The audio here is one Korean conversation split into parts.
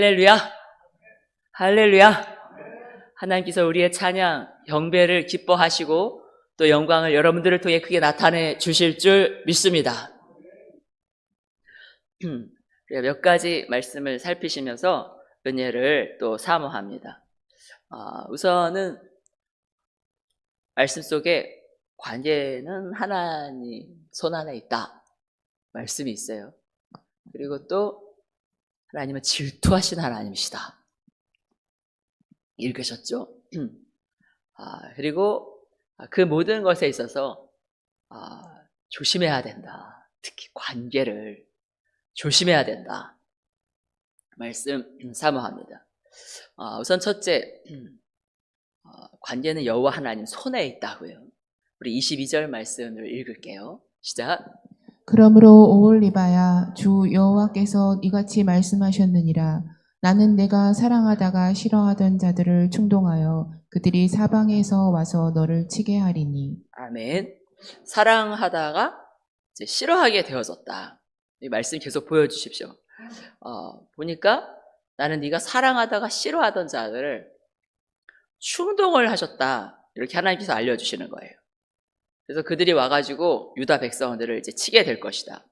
할렐루야. 할렐루야. 하나님께서 우리의 찬양, 경배를 기뻐하시고 또 영광을 여러분들을 통해 크게 나타내 주실 줄 믿습니다. 몇 가지 말씀을 살피시면서 은혜를 또 사모합니다. 아, 우선은 말씀 속에 관계는 하나님 손 안에 있다. 말씀이 있어요. 그리고 또 하나님은 질투하신 하나님이시다. 읽으셨죠? 아, 그리고 그 모든 것에 있어서 아, 조심해야 된다. 특히 관계를 조심해야 된다. 말씀 사모합니다. 아, 우선 첫째, 아, 관계는 여호와 하나님 손에 있다고요. 우리 22절 말씀을 읽을게요. 시작. 그러므로 오올리바야 주 여호와께서 이같이 말씀하셨느니라 나는 내가 사랑하다가 싫어하던 자들을 충동하여 그들이 사방에서 와서 너를 치게 하리니 아멘. 사랑하다가 이제 싫어하게 되어졌다. 이 말씀 계속 보여주십시오. 어, 보니까 나는 네가 사랑하다가 싫어하던 자들을 충동을 하셨다. 이렇게 하나님께서 알려주시는 거예요. 그래서 그들이 와가지고 유다 백성들을 이제 치게 될 것이다.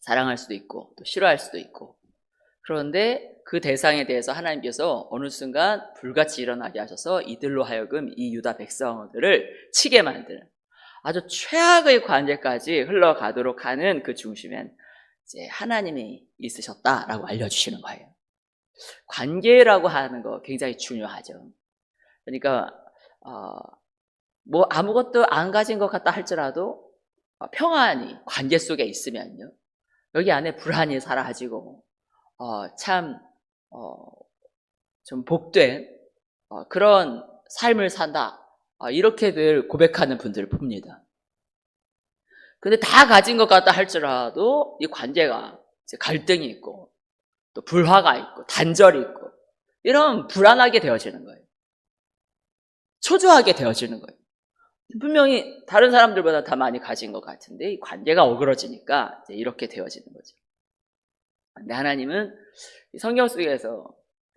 사랑할 수도 있고 또 싫어할 수도 있고 그런데 그 대상에 대해서 하나님께서 어느 순간 불같이 일어나게 하셔서 이들로 하여금 이 유다 백성들을 치게 만드는 아주 최악의 관계까지 흘러가도록 하는 그 중심엔 이제 하나님이 있으셨다라고 알려주시는 거예요. 관계라고 하는 거 굉장히 중요하죠. 그러니까 어, 뭐 아무것도 안 가진 것 같다 할지라도 어, 평안이 관계 속에 있으면요. 여기 안에 불안이 사라지고 어, 참, 어, 좀 복된 어, 그런 삶을 산다. 어, 이렇게들 고백하는 분들을 봅니다. 근데 다 가진 것 같다 할지라도 이 관계가 갈등이 있고 또 불화가 있고 단절이 있고 이런 불안하게 되어지는 거예요. 초조하게 되어지는 거예요. 분명히 다른 사람들보다 다 많이 가진 것 같은데 이 관계가 어그러지니까 이렇게 되어지는 거죠. 근데 하나님은 성경 속에서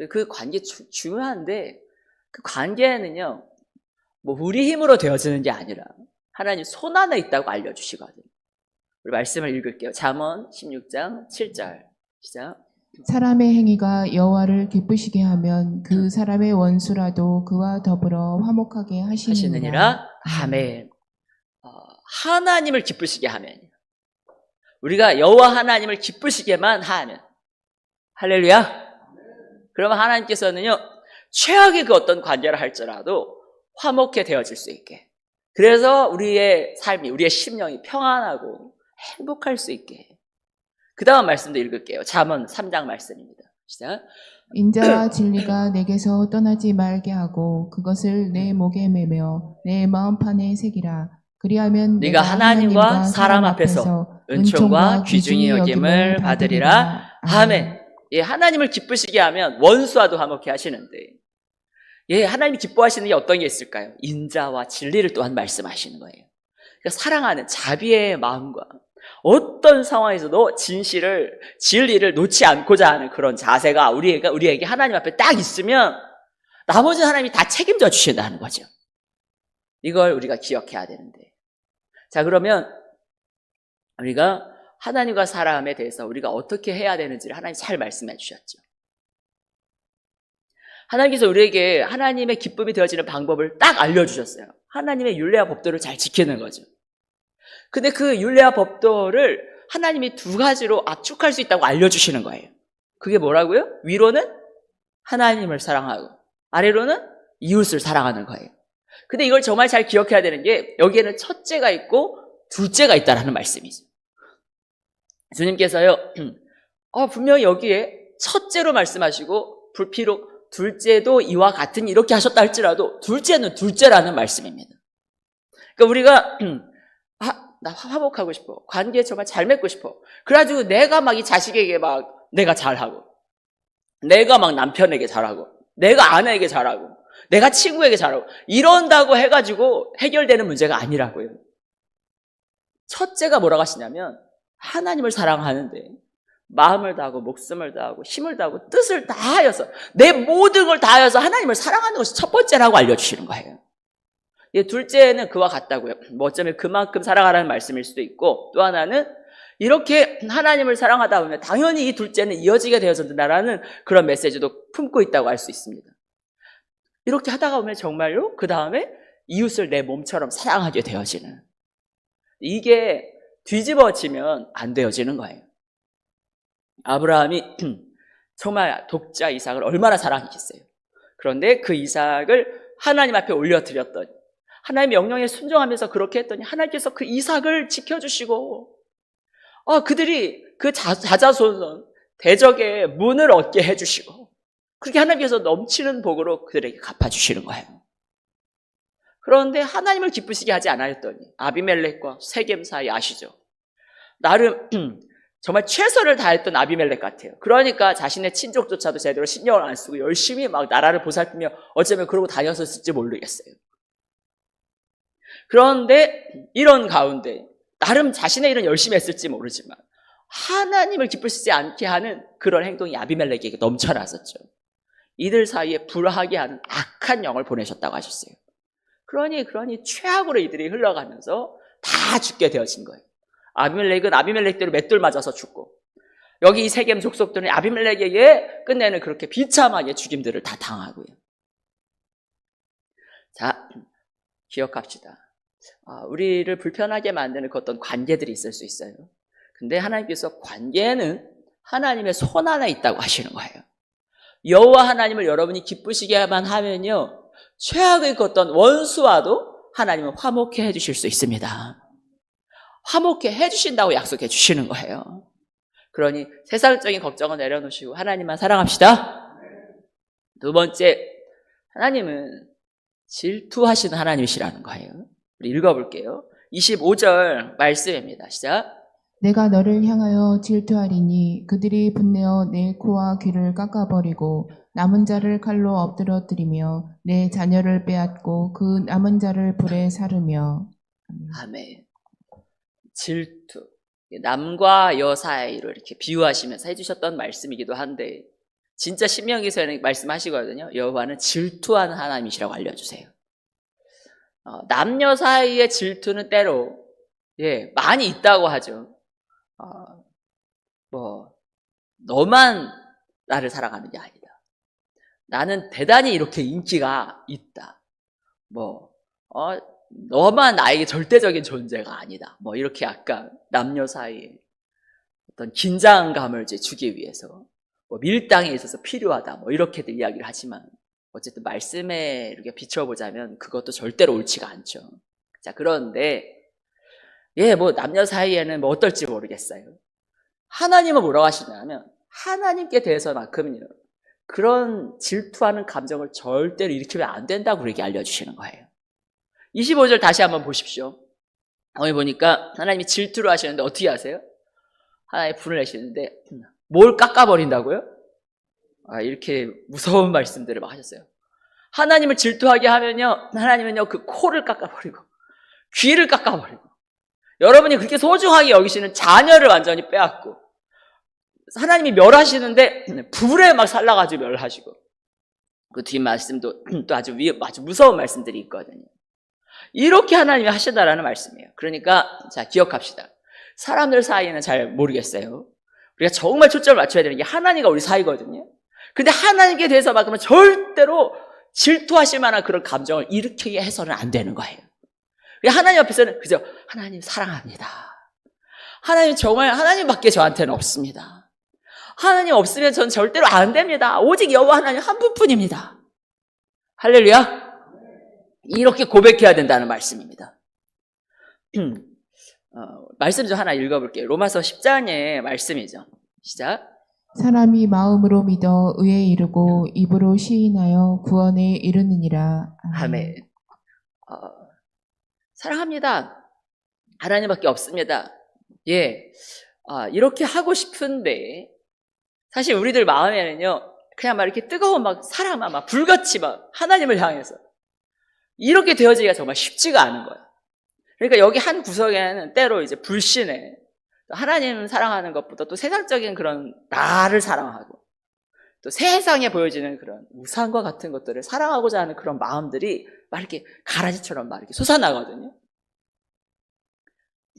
그 관계 주, 중요한데 그 관계는요, 뭐 우리 힘으로 되어지는 게 아니라 하나님 손 안에 있다고 알려주시거든요. 우리 말씀을 읽을게요. 잠언 16장 7절 시작. 사람의 행위가 여호와를 기쁘시게 하면 그 사람의 원수라도 그와 더불어 화목하게 하시느니라 하시느니라 아멘. 어, 하나님을 기쁘시게 하면 우리가 여호와 하나님을 기쁘시게만 하면 할렐루야. 그러면 하나님께서는요 최악의 그 어떤 관계를 할지라도 화목해 되어질 수 있게. 그래서 우리의 삶이 우리의 심령이 평안하고 행복할 수 있게. 그 다음 말씀도 읽을게요. 잠언 3장 말씀입니다. 시작. 인자와 진리가 내게서 떠나지 말게 하고 그것을 내 목에 매며 내 마음판에 새기라 그리하면 네가 내가 하나님과 사람 앞에서 은총과 귀중히 여김을 받으리라. 아멘. 예, 하나님을 기쁘시게 하면 원수와도 화목해 하시는데, 예, 하나님이 기뻐하시는 게 어떤 게 있을까요? 인자와 진리를 또한 말씀하시는 거예요. 그러니까 사랑하는 자비의 마음과 어떤 상황에서도 진실을, 진리를 놓지 않고자 하는 그런 자세가 우리에게, 우리에게 하나님 앞에 딱 있으면 나머지 하나님이 다 책임져 주신다는 거죠. 이걸 우리가 기억해야 되는데. 자, 그러면 우리가 하나님과 사람에 대해서 우리가 어떻게 해야 되는지를 하나님 잘 말씀해 주셨죠. 하나님께서 우리에게 하나님의 기쁨이 되어지는 방법을 딱 알려주셨어요. 하나님의 율례와 법도를 잘 지키는 거죠. 근데 그 율례와 법도를 하나님이 두 가지로 압축할 수 있다고 알려주시는 거예요. 그게 뭐라고요? 위로는 하나님을 사랑하고 아래로는 이웃을 사랑하는 거예요. 근데 이걸 정말 잘 기억해야 되는 게 여기에는 첫째가 있고 둘째가 있다라는 말씀이죠. 주님께서요, 어, 분명히 여기에 첫째로 말씀하시고 불피록 둘째도 이와 같은 이렇게 하셨다 할지라도 둘째는 둘째라는 말씀입니다. 그러니까 우리가 아, 나 화목하고 싶어. 관계 정말 잘 맺고 싶어. 그래가지고 내가 막 이 자식에게 막 내가 잘하고, 내가 막 남편에게 잘하고, 내가 아내에게 잘하고, 내가 친구에게 잘하고, 이런다고 해가지고 해결되는 문제가 아니라고요. 첫째가 뭐라고 하시냐면, 하나님을 사랑하는데, 마음을 다하고 목숨을 다하고 힘을 다하고 뜻을 다하여서 내 모든 걸 다하여서 하나님을 사랑하는 것이 첫 번째라고 알려주시는 거예요. 예, 둘째는 그와 같다고요. 뭐 어쩌면 그만큼 사랑하라는 말씀일 수도 있고 또 하나는 이렇게 하나님을 사랑하다 보면 당연히 이 둘째는 이어지게 되어진다라는 그런 메시지도 품고 있다고 할 수 있습니다. 이렇게 하다가 보면 정말로 그 다음에 이웃을 내 몸처럼 사랑하게 되어지는 이게 뒤집어지면 안 되어지는 거예요. 아브라함이 정말 독자 이삭을 얼마나 사랑했겠어요. 그런데 그 이삭을 하나님 앞에 올려드렸더니 하나님의 명령에 순종하면서 그렇게 했더니 하나님께서 그 이삭을 지켜주시고 아, 그들이 그 자, 자자손손 대적의 문을 얻게 해주시고 그렇게 하나님께서 넘치는 복으로 그들에게 갚아주시는 거예요. 그런데 하나님을 기쁘시게 하지 않았더니 아비멜렉과 세겜 사이 아시죠? 나름 정말 최선을 다했던 아비멜렉 같아요. 그러니까 자신의 친족조차도 제대로 신경을 안 쓰고 열심히 막 나라를 보살피며 어쩌면 그러고 다녔었을지 모르겠어요. 그런데 이런 가운데 나름 자신의 일은 열심히 했을지 모르지만 하나님을 기쁘시지 않게 하는 그런 행동이 아비멜렉에게 넘쳐났었죠. 이들 사이에 불하게 하는 악한 영을 보내셨다고 하셨어요. 그러니 그러니 최악으로 이들이 흘러가면서 다 죽게 되어진 거예요. 아비멜렉은 아비멜렉대로 맷돌 맞아서 죽고 여기 이 세겜 족속들은 아비멜렉에게 끝내는 그렇게 비참하게 죽임들을 다 당하고요. 자, 기억합시다. 아, 우리를 불편하게 만드는 그 어떤 관계들이 있을 수 있어요. 근데 하나님께서 관계는 하나님의 손 안에 있다고 하시는 거예요. 여호와 하나님을 여러분이 기쁘시게만 하면요. 최악의 그 어떤 원수와도 하나님은 화목해 해주실 수 있습니다. 화목해 해주신다고 약속해 주시는 거예요. 그러니 세상적인 걱정은 내려놓으시고 하나님만 사랑합시다. 두 번째, 하나님은 질투하시는 하나님이시라는 거예요. 우리 읽어볼게요. 25절 말씀입니다. 시작. 내가 너를 향하여 질투하리니 그들이 분내어 내 코와 귀를 깎아버리고 남은 자를 칼로 엎드러뜨리며 내 자녀를 빼앗고 그 남은 자를 불에 사르며 아멘. 질투. 남과 여 사이를 이렇게 비유하시면서 해주셨던 말씀이기도 한데, 진짜 신명기서에는 말씀하시거든요. 여호와는 질투하는 하나님이시라고 알려주세요. 어, 남녀 사이의 질투는 때로 예 많이 있다고 하죠. 어, 뭐 너만 나를 사랑하는 게 아니다. 나는 대단히 이렇게 인기가 있다. 뭐 어, 너만 나에게 절대적인 존재가 아니다. 뭐 이렇게 약간 남녀 사이에 어떤 긴장감을 이제 주기 위해서 뭐 밀당에 있어서 필요하다. 뭐 이렇게들 이야기를 하지만 어쨌든 말씀에 이렇게 비춰보자면 그것도 절대로 옳지가 않죠. 자 그런데 예, 뭐 남녀 사이에는 뭐 어떨지 모르겠어요. 하나님은 뭐라고 하시냐면 하나님께 대해서만큼은요. 그런 질투하는 감정을 절대로 일으키면 안 된다고 그렇게 알려주시는 거예요. 25절 다시 한번 보십시오. 거기 보니까 하나님이 질투를 하시는데 어떻게 하세요? 하나님 분을 내시는데 뭘 깎아버린다고요? 아, 이렇게 무서운 말씀들을 막 하셨어요. 하나님을 질투하게 하면요, 하나님은요, 그 코를 깎아버리고, 귀를 깎아버리고, 여러분이 그렇게 소중하게 여기시는 자녀를 완전히 빼앗고, 하나님이 멸하시는데, 불에 막 살라가지고 멸하시고, 그 뒤 말씀도 또 아주, 위, 아주 무서운 말씀들이 있거든요. 이렇게 하나님이 하시다라는 말씀이에요. 그러니까, 자, 기억합시다. 사람들 사이에는 잘 모르겠어요. 우리가 정말 초점을 맞춰야 되는 게 하나님과 우리 사이거든요. 근데 하나님께 대해서 막으면 절대로 질투하실 만한 그런 감정을 일으키게 해서는 안 되는 거예요. 하나님 앞에서는 그저 하나님 사랑합니다. 하나님 정말 하나님밖에 저한테는 없습니다. 하나님 없으면 전 절대로 안 됩니다. 오직 여호와 하나님 한 분뿐입니다. 할렐루야. 이렇게 고백해야 된다는 말씀입니다. 어, 말씀 좀 하나 읽어볼게요. 로마서 10장의 말씀이죠. 시작. 사람이 마음으로 믿어 의에 이르고 입으로 시인하여 구원에 이르느니라. 아멘. 어, 사랑합니다. 하나님밖에 없습니다. 예, 아, 이렇게 하고 싶은데 사실 우리들 마음에는요, 그냥 막 이렇게 뜨거운 막 사랑만 막 불같이 막 하나님을 향해서 이렇게 되어지기가 정말 쉽지가 않은 거예요. 그러니까 여기 한 구석에는 때로 이제 불신에 하나님 사랑하는 것보다 또 세상적인 그런 나를 사랑하고 또 세상에 보여지는 그런 우상과 같은 것들을 사랑하고자 하는 그런 마음들이 막 이렇게 가라지처럼 막 이렇게 솟아나거든요.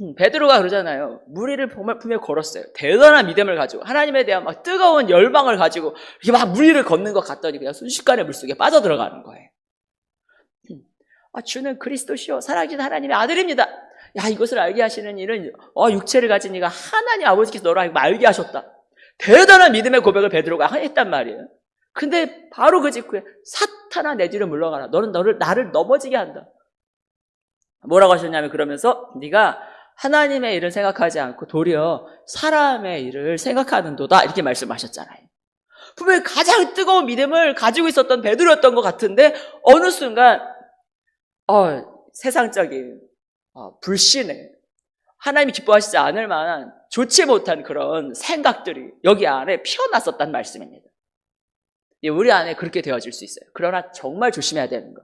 음, 베드로가 그러잖아요. 무리를 품에 걸었어요. 대단한 믿음을 가지고 하나님에 대한 막 뜨거운 열망을 가지고 이렇게 막 무리를 걷는 것 같더니 그냥 순식간에 물속에 빠져 들어가는 거예요. 음, 아, 주는 그리스도시요 살아계신 하나님의 아들입니다. 야 이것을 알게 하시는 일은 어, 육체를 가진 이가 하나님 아버지께서 너를 알게 하셨다. 대단한 믿음의 고백을 베드로가 했단 말이에요. 근데 바로 그 직후에 사탄아 내 뒤로 물러가라. 너는 너를 나를 넘어지게 한다. 뭐라고 하셨냐면 그러면서 네가 하나님의 일을 생각하지 않고 도리어 사람의 일을 생각하는도다 이렇게 말씀하셨잖아요. 분명히 가장 뜨거운 믿음을 가지고 있었던 베드로였던 것 같은데 어느 순간 어, 세상적인 어, 불신에 하나님이 기뻐하시지 않을 만한 좋지 못한 그런 생각들이 여기 안에 피어났었단 말씀입니다. 예, 우리 안에 그렇게 되어질 수 있어요. 그러나 정말 조심해야 되는 거.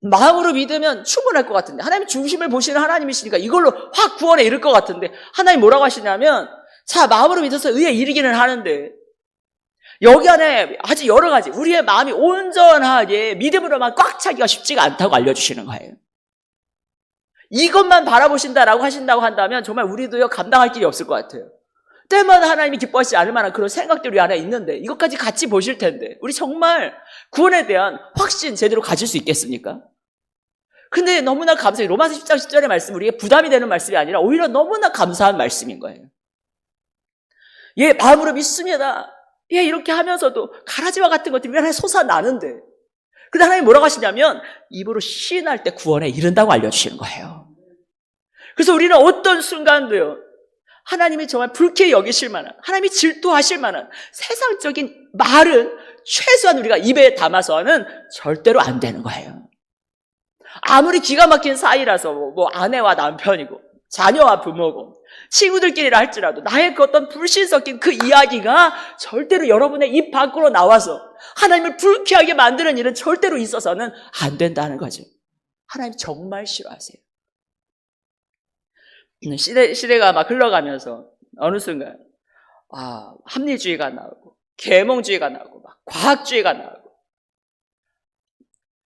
마음으로 믿으면 충분할 것 같은데 하나님 중심을 보시는 하나님이시니까 이걸로 확 구원에 이를 것 같은데 하나님 뭐라고 하시냐면 자 마음으로 믿어서 의에 이르기는 하는데 여기 안에 아주 여러 가지 우리의 마음이 온전하게 믿음으로만 꽉 차기가 쉽지가 않다고 알려주시는 거예요. 이것만 바라보신다라고 하신다고 한다면 정말 우리도요 감당할 길이 없을 것 같아요. 때마다 하나님이 기뻐하시지 않을 만한 그런 생각들이 안에 있는데 이것까지 같이 보실 텐데 우리 정말 구원에 대한 확신 제대로 가질 수 있겠습니까? 근데 너무나 감사해 로마서 10장 10절의 말씀 우리에게 부담이 되는 말씀이 아니라 오히려 너무나 감사한 말씀인 거예요. 예, 마음으로 믿습니다. 예, 이렇게 하면서도 가라지와 같은 것들이 안에 솟아나는데 근데 하나님 뭐라고 하시냐면 입으로 시인할 때 구원에 이른다고 알려주시는 거예요. 그래서 우리는 어떤 순간도요 하나님이 정말 불쾌히 여기실 만한, 하나님이 질투하실 만한 세상적인 말은 최소한 우리가 입에 담아서는 절대로 안 되는 거예요. 아무리 기가 막힌 사이라서 뭐, 뭐 아내와 남편이고 자녀와 부모고 친구들끼리라 할지라도 나의 그 어떤 불신 섞인 그 이야기가 절대로 여러분의 입 밖으로 나와서 하나님을 불쾌하게 만드는 일은 절대로 있어서는 안 된다는 거죠. 하나님 정말 싫어하세요. 음, 시대, 시대가 막 흘러가면서 어느 순간, 아, 합리주의가 나오고, 계몽주의가 나오고, 막 과학주의가 나오고,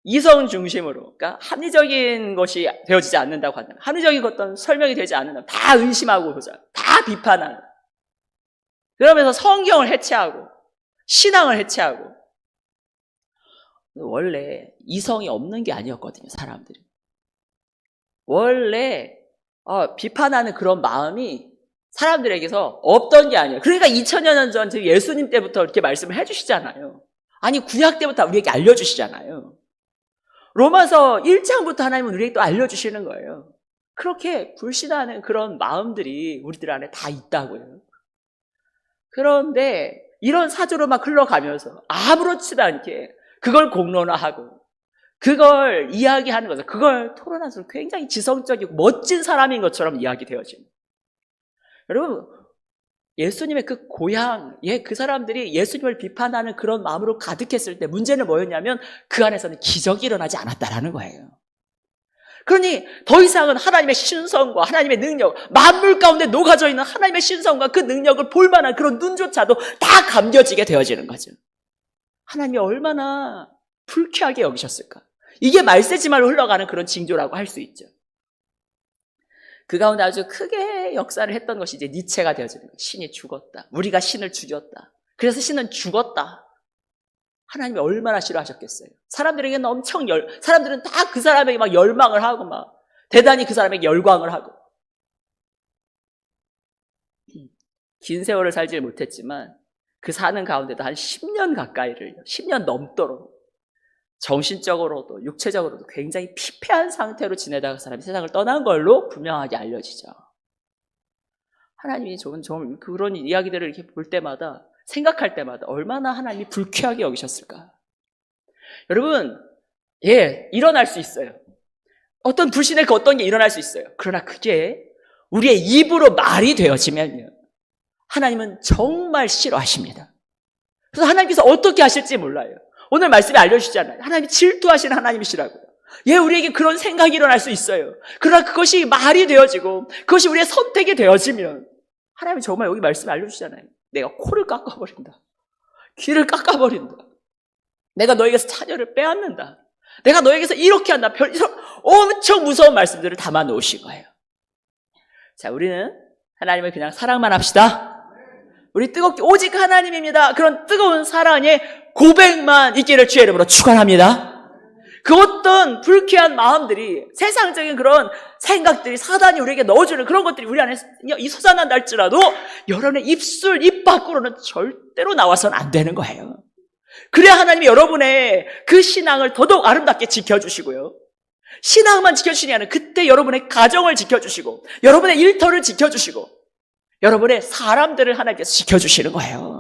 이성 중심으로, 그러니까 합리적인 것이 되어지지 않는다고 한다면, 합리적인 어떤 설명이 되지 않는다면, 다 의심하고 보자. 다 비판하는. 그러면서 성경을 해체하고, 신앙을 해체하고, 원래 이성이 없는 게 아니었거든요, 사람들이. 원래 어, 비판하는 그런 마음이 사람들에게서 없던 게 아니에요. 그러니까 2000여 년 전, 즉 예수님 때부터 이렇게 말씀을 해주시잖아요. 아니, 구약 때부터 우리에게 알려주시잖아요. 로마서 1장부터 하나님은 우리에게 또 알려주시는 거예요. 그렇게 불신하는 그런 마음들이 우리들 안에 다 있다고요. 그런데 이런 사조로 막 흘러가면서 아무렇지도 않게 그걸 공론화하고 그걸 이야기하는 거죠. 그걸 토론하면서 굉장히 지성적이고 멋진 사람인 것처럼 이야기되어집니다. 여러분, 예수님의 그 고향, 예, 그 사람들이 예수님을 비판하는 그런 마음으로 가득했을 때 문제는 뭐였냐면 그 안에서는 기적이 일어나지 않았다라는 거예요. 그러니 더 이상은 하나님의 신성과 하나님의 능력, 만물 가운데 녹아져 있는 하나님의 신성과 그 능력을 볼 만한 그런 눈조차도 다 감겨지게 되어지는 거죠. 하나님이 얼마나 불쾌하게 여기셨을까? 이게 말세지말로 흘러가는 그런 징조라고 할 수 있죠. 그 가운데 아주 크게 역사를 했던 것이 이제 니체가 되어지는 거예요. 신이 죽었다. 우리가 신을 죽였다. 그래서 신은 죽었다. 하나님이 얼마나 싫어하셨겠어요. 사람들에게는 엄청 열, 사람들은 다 그 사람에게 막 열망을 하고 막 대단히 그 사람에게 열광을 하고 긴 세월을 살지 못했지만 그 사는 가운데도 한 10년 가까이를 10년 넘도록 정신적으로도 육체적으로도 굉장히 피폐한 상태로 지내다가 그 사람이 세상을 떠난 걸로 분명하게 알려지죠. 하나님이 좀, 좀 그런 이야기들을 이렇게 볼 때마다 생각할 때마다 얼마나 하나님이 불쾌하게 여기셨을까. 여러분, 예, 일어날 수 있어요. 어떤 불신의 그 어떤 게 일어날 수 있어요. 그러나 그게 우리의 입으로 말이 되어지면요. 하나님은 정말 싫어하십니다. 그래서 하나님께서 어떻게 하실지 몰라요. 오늘 말씀에 알려주시잖아요. 하나님이 질투하시는 하나님이시라고요. 예, 우리에게 그런 생각이 일어날 수 있어요. 그러나 그것이 말이 되어지고 그것이 우리의 선택이 되어지면 하나님이 정말 여기 말씀 알려주잖아요. 내가 코를 깎아버린다. 귀를 깎아버린다. 내가 너에게서 자녀를 빼앗는다. 내가 너에게서 이렇게 한다. 엄청 무서운 말씀들을 담아 놓으신 거예요. 자, 우리는 하나님을 그냥 사랑만 합시다. 우리 뜨겁게 오직 하나님입니다. 그런 뜨거운 사랑의 고백만 있기를 주의 이름으로 축원합니다. 그 어떤 불쾌한 마음들이 세상적인 그런 생각들이 사단이 우리에게 넣어주는 그런 것들이 우리 안에 이 솟아난다 할지라도 여러분의 입술, 입 밖으로는 절대로 나와서는 안 되는 거예요. 그래야 하나님이 여러분의 그 신앙을 더더욱 아름답게 지켜주시고요. 신앙만 지켜주시니 아니라 그때 여러분의 가정을 지켜주시고 여러분의 일터를 지켜주시고 여러분의 사람들을 하나님께서 지켜주시는 거예요.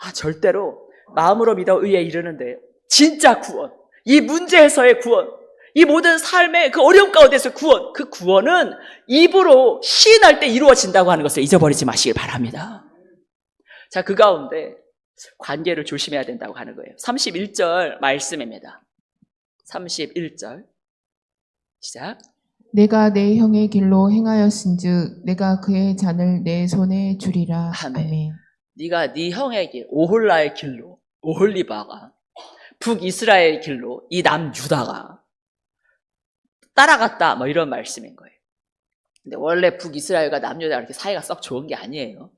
아, 절대로 마음으로 믿어 의에 이르는데 진짜 구원, 이 문제에서의 구원, 이 모든 삶의 그 어려움 가운데서 구원, 그 구원은 입으로 시인할 때 이루어진다고 하는 것을 잊어버리지 마시길 바랍니다. 자, 그 가운데 관계를 조심해야 된다고 하는 거예요. 31절 말씀입니다. 31절. 시작. 내가 내 형의 길로 행하였은즉 내가 그의 잔을 내 손에 주리라. 아멘. 아멘. 네가 네 길, 오홀라의 길로, 오홀리바가 북이스라엘 길로 이 남 유다가 따라갔다. 뭐 이런 말씀인 거예요. 근데 원래 북이스라엘과 남유다가 이렇게 사이가 썩 좋은 게 아니에요.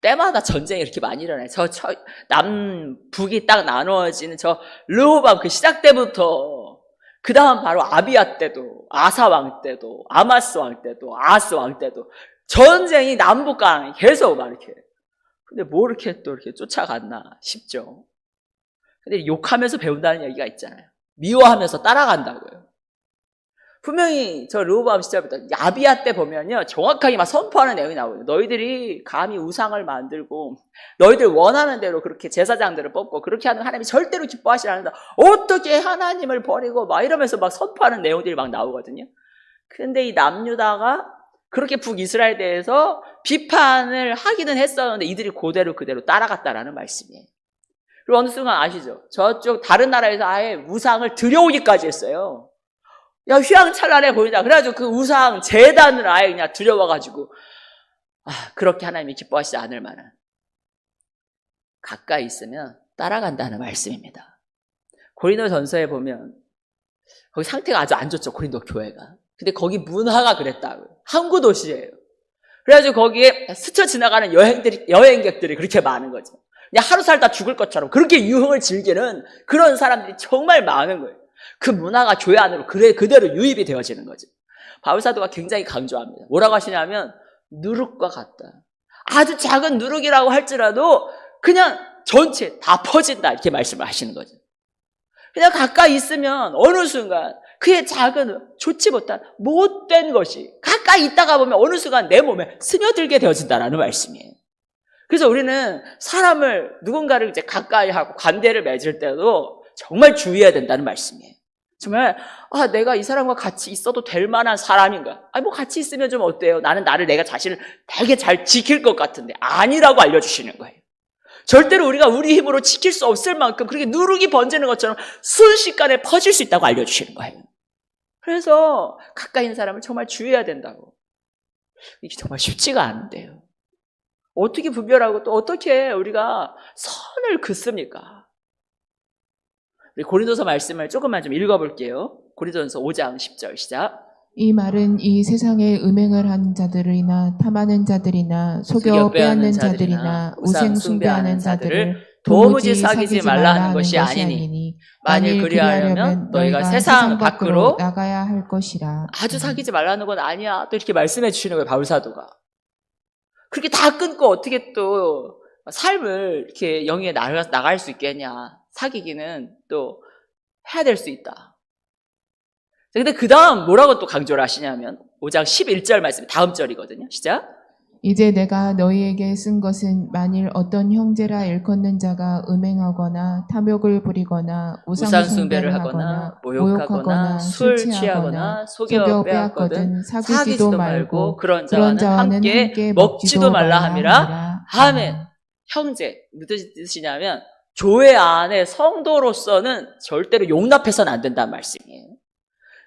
때마다 전쟁이 이렇게 많이 일어나요. 저, 저, 남, 북이 딱 나누어지는 저 르호밤 그 시작 때부터 그 다음 바로 아비아 때도, 아사 왕 때도, 아마스 왕 때도, 아스 왕 때도 전쟁이 남북 간 계속 막 이렇게. 근데 뭐 이렇게 또 이렇게 쫓아갔나 싶죠. 근데 욕하면서 배운다는 얘기가 있잖아요. 미워하면서 따라간다고요. 분명히 저 르호밤 시절부터 야비아 때 보면요. 정확하게 막 선포하는 내용이 나오고요. 너희들이 감히 우상을 만들고 너희들 원하는 대로 그렇게 제사장들을 뽑고 그렇게 하는 하나님이 절대로 기뻐하시지 않는다. 어떻게 하나님을 버리고 막 이러면서 막 선포하는 내용들이 막 나오거든요. 근데 이 남유다가 그렇게 북이스라엘 대해서 비판을 하기는 했었는데 이들이 그대로 그대로 따라갔다라는 말씀이에요. 그리고 어느 순간 아시죠? 저쪽 다른 나라에서 아예 우상을 들여오기까지 했어요. 야, 휘황찬란해 보인다. 그래가지고 그 우상 재단을 아예 그냥 들여와가지고, 아, 그렇게 하나님이 기뻐하시지 않을 만한. 가까이 있으면 따라간다는 말씀입니다. 고린도 전서에 보면, 거기 상태가 아주 안 좋죠, 고린도 교회가. 근데 거기 문화가 그랬다고요. 항구 도시예요. 그래가지고 거기에 스쳐 지나가는 여행들이, 여행객들이 그렇게 많은 거죠. 그냥 하루 살다 죽을 것처럼 그렇게 유흥을 즐기는 그런 사람들이 정말 많은 거예요. 그 문화가 교회 안으로 그래, 그대로 유입이 되어지는 거죠. 바울사도가 굉장히 강조합니다. 뭐라고 하시냐면, 누룩과 같다. 아주 작은 누룩이라고 할지라도 그냥 전체 다 퍼진다. 이렇게 말씀을 하시는 거죠. 그냥 가까이 있으면 어느 순간 그의 작은 좋지 못한 못된 것이 가까이 있다가 보면 어느 순간 내 몸에 스며들게 되어진다라는 말씀이에요. 그래서 우리는 사람을 누군가를 이제 가까이 하고 관계를 맺을 때도 정말 주의해야 된다는 말씀이에요. 정말 아 내가 이 사람과 같이 있어도 될 만한 사람인가? 아니 뭐 같이 있으면 좀 어때요? 나는 나를 내가 자신을 되게 잘 지킬 것 같은데 아니라고 알려주시는 거예요. 절대로 우리가 우리 힘으로 지킬 수 없을 만큼 그렇게 누룩이 번지는 것처럼 순식간에 퍼질 수 있다고 알려주시는 거예요. 그래서 가까이 있는 사람을 정말 주의해야 된다고. 이게 정말 쉽지가 않은데요. 어떻게 분별하고 또 어떻게 우리가 선을 긋습니까? 우리 고린도서 말씀을 조금만 좀 읽어볼게요. 고린도서 5장 10절 시작. 이 말은 이 세상에 음행을 한 자들이나 탐하는 자들이나 속여 빼앗는 자들이나 우상 숭배하는 자들을 도무지 사귀지 말라 하는 것이 아니니 만일 그리하려면 너희가 세상 밖으로 나가야 할 것이라. 아주 사귀지 말라는 건 아니야. 또 이렇게 말씀해 주시는 거예요, 바울 사도가. 그렇게 다 끊고 어떻게 또 삶을 이렇게 영위에 나가, 나갈 수 있겠냐. 사귀기는 또 해야 될 수 있다. 근데 그 다음 뭐라고 또 강조를 하시냐면 5장 11절 말씀 다음 절이거든요. 시작. 이제 내가 너희에게 쓴 것은 만일 어떤 형제라 일컫는 자가 음행하거나 탐욕을 부리거나 우상 숭배를 하거나 하거나 모욕하거나 술 취하거나 속여 빼앗거든 사귀지도 말고 그런 자와는 자와는 함께 함께 먹지도 말라 함이라. 아멘. 형제 무슨 뜻이냐면 교회 안에 성도로서는 절대로 용납해서는 안 된다는 말씀이에요.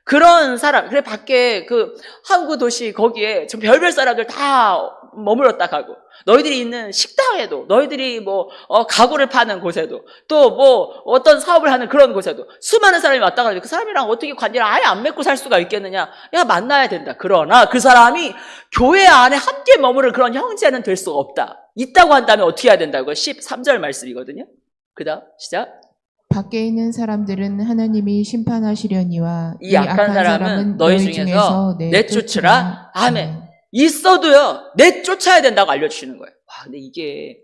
그런 사람, 그래, 밖에 그 항구 도시 거기에 좀 별별 사람들 다 머물렀다 가고, 너희들이 있는 식당에도, 너희들이 뭐, 어, 가구를 파는 곳에도, 또 뭐, 어떤 사업을 하는 그런 곳에도, 수많은 사람이 왔다 가는데 그 사람이랑 어떻게 관계를 아예 안 맺고 살 수가 있겠느냐? 야, 만나야 된다. 그러나 그 사람이 교회 안에 함께 머무를 그런 형제는 될 수가 없다. 있다고 한다면 어떻게 해야 된다고요? 13절 말씀이거든요. 그 다음, 시작. 밖에 있는 사람들은 하나님이 심판하시려니와 이 악한 사람은 너희 중에서 내쫓으라. 아멘. 있어도요, 내쫓아야 된다고 알려주시는 거예요. 와, 근데 이게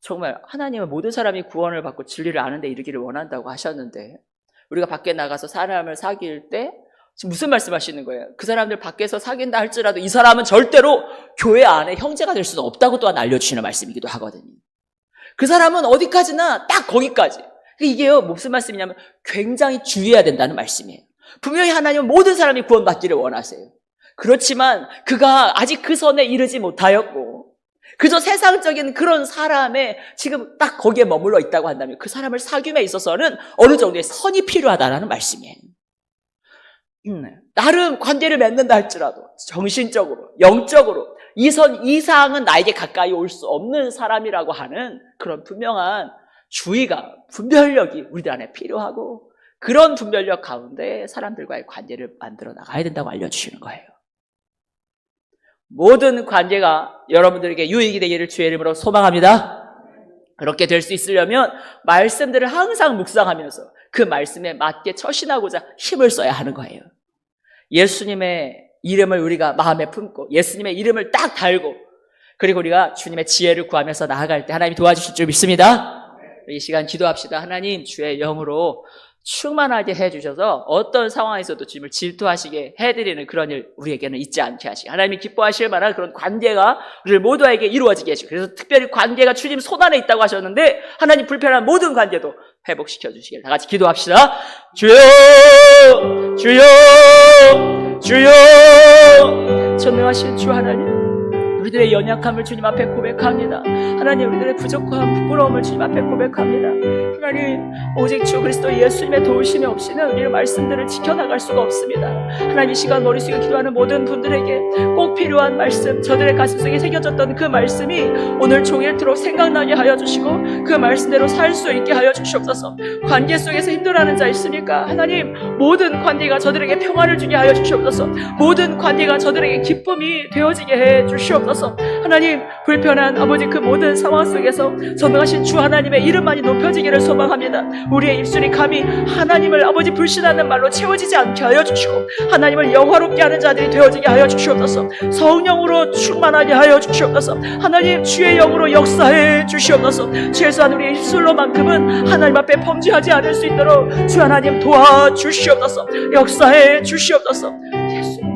정말 하나님은 모든 사람이 구원을 받고 진리를 아는데 이르기를 원한다고 하셨는데, 우리가 밖에 나가서 사람을 사귈 때, 지금 무슨 말씀 하시는 거예요? 그 사람들 밖에서 사귄다 할지라도 이 사람은 절대로 교회 안에 형제가 될 수는 없다고 또한 알려주시는 말씀이기도 하거든요. 그 사람은 어디까지나 딱 거기까지. 이게요, 무슨 말씀이냐면 굉장히 주의해야 된다는 말씀이에요. 분명히 하나님은 모든 사람이 구원받기를 원하세요. 그렇지만 그가 아직 그 선에 이르지 못하였고 그저 세상적인 그런 사람의 지금 딱 거기에 머물러 있다고 한다면 그 사람을 사귐에 있어서는 어느 정도의 선이 필요하다라는 말씀이에요. 음, 나름 관계를 맺는다 할지라도 정신적으로, 영적으로 이 선 이상은 나에게 가까이 올 수 없는 사람이라고 하는 그런 분명한 주의가, 분별력이 우리들 안에 필요하고 그런 분별력 가운데 사람들과의 관계를 만들어 나가야 된다고 알려주시는 거예요. 모든 관계가 여러분들에게 유익이 되기를 주의 이름으로 소망합니다. 그렇게 될 수 있으려면 말씀들을 항상 묵상하면서 그 말씀에 맞게 처신하고자 힘을 써야 하는 거예요. 예수님의 이름을 우리가 마음에 품고 예수님의 이름을 딱 달고 그리고 우리가 주님의 지혜를 구하면서 나아갈 때 하나님이 도와주실 줄 믿습니다. 이 시간 기도합시다. 하나님 주의 영으로 충만하게 해주셔서 어떤 상황에서도 주님을 질투하시게 해드리는 그런 일 우리에게는 있지 않게 하시고 하나님이 기뻐하실 만한 그런 관계가 우리 모두에게 이루어지게 해주시고 그래서 특별히 관계가 주님 손 안에 있다고 하셨는데 하나님 불편한 모든 관계도 회복시켜 주시길 다 같이 기도합시다. 주여 주여 주여. 전능하신 주 하나님 우리들의 연약함을 주님 앞에 고백합니다. 하나님 우리들의 부족함, 부끄러움을 주님 앞에 고백합니다. 하나님 오직 주 그리스도 예수님의 도우심이 없이는 우리의 말씀들을 지켜나갈 수가 없습니다. 하나님 이 시간 머릿속에 기도하는 모든 분들에게 꼭 필요한 말씀, 저들의 가슴속에 새겨졌던 그 말씀이 오늘 종일토록 생각나게 하여 주시고 그 말씀대로 살 수 있게 하여 주시옵소서. 관계 속에서 힘들어하는 자 있으니까 하나님 모든 관계가 저들에게 평화를 주게 하여 주시옵소서. 모든 관계가 저들에게 기쁨이 되어지게 해 주시옵소서. 하나님 불편한 아버지 그 모든 상황 속에서 전능하신 주 하나님의 이름만이 높여지기를 소망합니다. 우리의 입술이 감히 하나님을 아버지 불신하는 말로 채워지지 않게 하여 주시고 하나님을 영화롭게 하는 자들이 되어지게 하여 주시옵소서. 성령으로 충만하게 하여 주시옵소서. 하나님 주의 영으로 역사해 주시옵소서. 최소한 우리의 입술로만큼은 하나님 앞에 범죄하지 않을 수 있도록 주 하나님 도와주시옵소서. 역사해 주시옵소서. 예수님